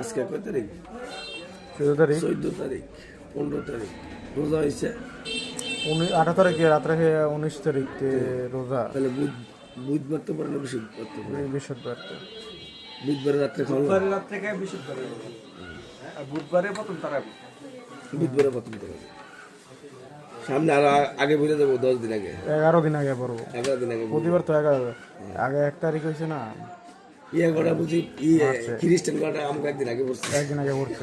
আজকে কয় তারিখ? চোদ্দ তারিখ। চোদ্দ তারিখ পনেরো তারিখ। রোজা হয়েছে? আঠারো তারিখে রাত্রে খেয়ে উনিশ তারিখ রোজা। তাহলে বুধ বুধবার তো পারে না বৃহস্পতিবার তো পারে বৃহস্পতিবার তো। বুধবার রাত্রে খাওয়া বুধবারের রাত থেকে বৃহস্পতিবারে আর বুধবারে প্রথম তারা বুধবারে প্রথম করে সামনে আরও আগে বেরিয়ে যাব দশ দিন আগে। এগারো দিন আগে পড়ব। এগারো দিন আগে প্রতিবার তো এগারো। আগে এক তারিখ হয়েছে না? ইয়ে কটা বুঝি ইয়ে খ্রিস্টান কটা আমাকে একদিন আগে বসছে একদিন আগে পড়ছে।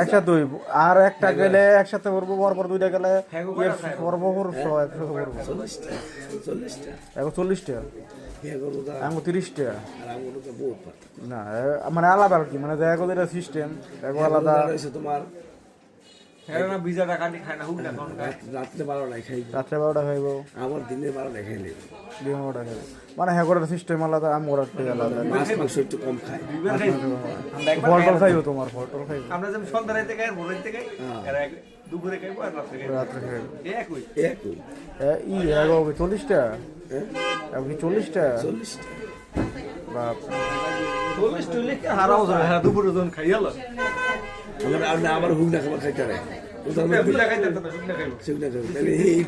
একসাথে হইব আর একটা গেলে একসাথে পড়ব পর পর দুইটা গেলে পর্ব পড়ছো একসাথে পড়ব। চল্লিশটা ইয়ে তা এখন তিরিশটা? না মানে আলাদা আর কি মানে দেখো সিস্টেম আলাদা। তোমার। রাত্রে বারোটায় খাই রাত্রে বারোটা খাইব। আমার দিনে বারোটায় খাইলে। দিন বারোটা খাইব। মানে হ্যাঁ করার সিস্টেম আলাদা আম করার আলাদা। মাছ মাংস একটু কম খাই দুইবার খাই আমরা একবার ফল টল খাইব তোমার ফল টল খাইব। আমরা যেমন সন্ধ্যা রাইতে খাই ভোর রাইতে খাই দুপুরে খাইবো আর রাত্রে খাইবো। রাত্রে খাইব। একই। একই। ই এগো চল্লিশটা? হ্যাঁ? কি চল্লিশটা? চল্লিশটা। বাপ। চল্লিশ হারাও হ্যাঁ দুপুরে হলো আমার আর না আমার হুক না খাবার খাইতে রে ওটা আমি দুটা খাইতে তো না শুকনা খাইবো শুকনা খাব তাহলে এই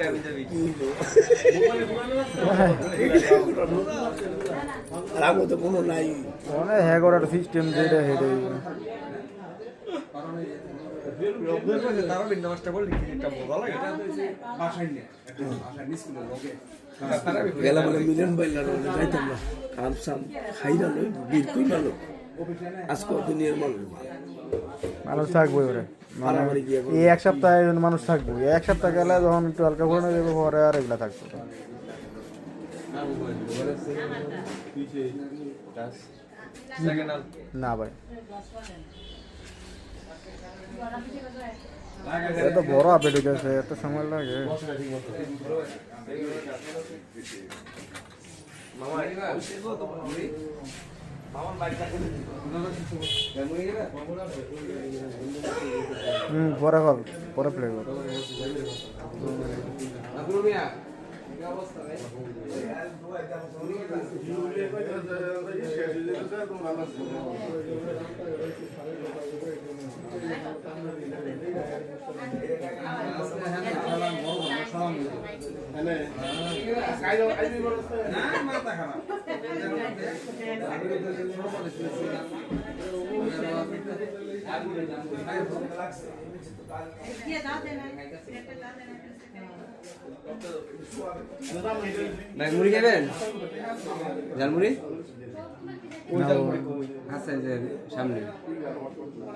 আর আমার তো কোনো নাই। মানে হ্যাঁ করার সিস্টেম যেটা তারা গেলাম বলে মিলন বাইলার যাইতাম না। কাম সাম খাইরা বীর কই ভালো আজকে দুনিয়ার মানুষ ভালো। মানুষ থাকব এবারে মানে এই এক সপ্তাহে মানুষ থাকব। এক সপ্তাহ গেলে যখন একটু হালকা করে যাবে পরে আর এগুলা থাকব না। ভাই। এত বড় আপডেট হয়ে গেছে এত সময় লাগে। হুম পরে কল পরে প্লে কর ভাই মুড়ি খাবেন? ঝালমুড়ি? আছে যে সামনে।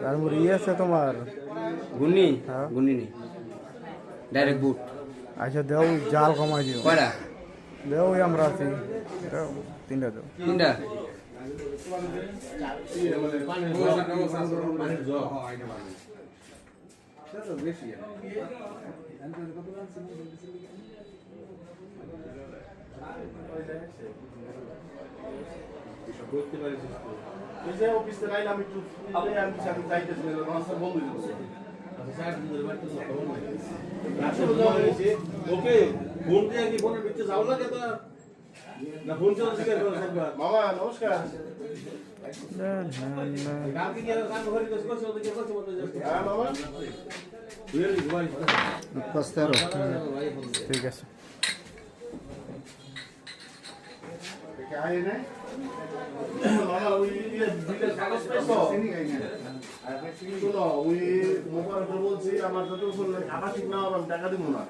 আর মুড়ি আছে তোমার? গুন্নি হ্যাঁ। নেই। ডাইরেক্ট বুট আচ্ছা দেও জাল কমাই দিও। কয়টা? দেও ওই আমরা আছি দেও তিনটা দেও তিনটা এই যে অফিসে আইলাম একটু আমি আমি সাথে যাইতেছি রাস্তা বন্ধ হয়ে যাচ্ছে ওকে ফোন দিয়ে কি ফোনের ভিতরে যাও লাগে তো না ফোন চলে জিজ্ঞাসা করো মামা। নমস্কার। ঠিক আছে। আয় না ওই শোনো ওই মোবাইলটা বলছি আমার যত আবার ঠিক না হবে আমি টাকা দিব না